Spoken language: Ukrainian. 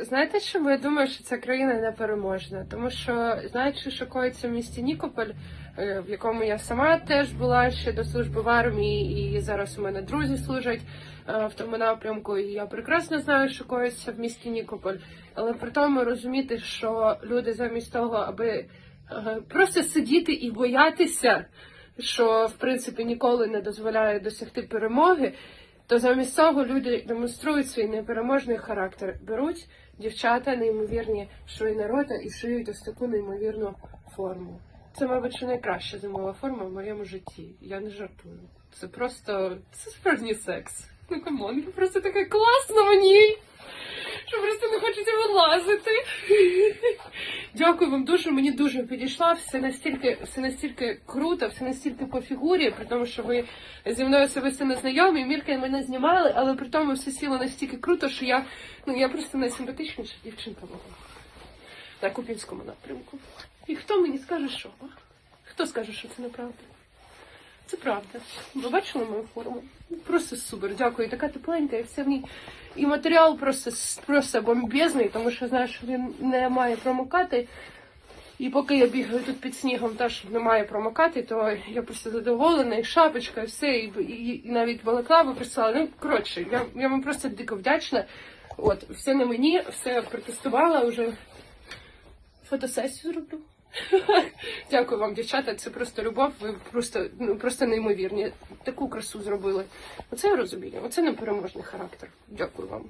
Знаєте, чому я думаю, що ця країна непереможна? Тому що, знаючи, що коїться в місті Нікополь, е, в якому я сама теж була ще до служби в армії, і зараз у мене друзі служать е, в тому напрямку, і я прекрасно знаю, що коїться в місті Нікополь. Але при тому розуміти, що люди замість того, аби е, просто сидіти і боятися, що в принципі ніколи не дозволяє досягти перемоги, то замість цього люди демонструють свій непереможний характер. Беруть дівчата неймовірні швейна рота і шиють ось таку неймовірну форму. Це, мабуть, найкраща зимова форма в моєму житті. Я не жартую. Це просто це справжній секс. Ну камон, просто така класна мені. Що просто не хочеться вилазити. Дякую вам дуже. Мені дуже підійшла. Все настільки, все настільки круто, все настільки по фігурі, при тому, що ви зі мною особисто не знайомі. Мірка мене знімали, але при тому все сіло настільки круто, що я ну я просто найсимпатичніша дівчинка була на Купінському напрямку. І хто мені скаже, що? Хто скаже, що це неправда? Це правда. Ви бачили мою форму? Просто супер, дякую. Така тепленька, і все в ній. І матеріал просто, просто бомбезний, тому що знаю, що він не має промокати. І поки я бігаю тут під снігом, теж не має промокати, то я просто задоволена, і шапочка, і все, і, і, і навіть балаклаву прислала. Ну, коротше, я, я вам просто дико вдячна. От, все на мені, все протестувала, вже фотосесію зроблю. Дякую вам, дівчата. Це просто любов. Ви просто ну просто неймовірні. Таку красу зробили. Оце я розумію. Оце непереможний характер. Дякую вам.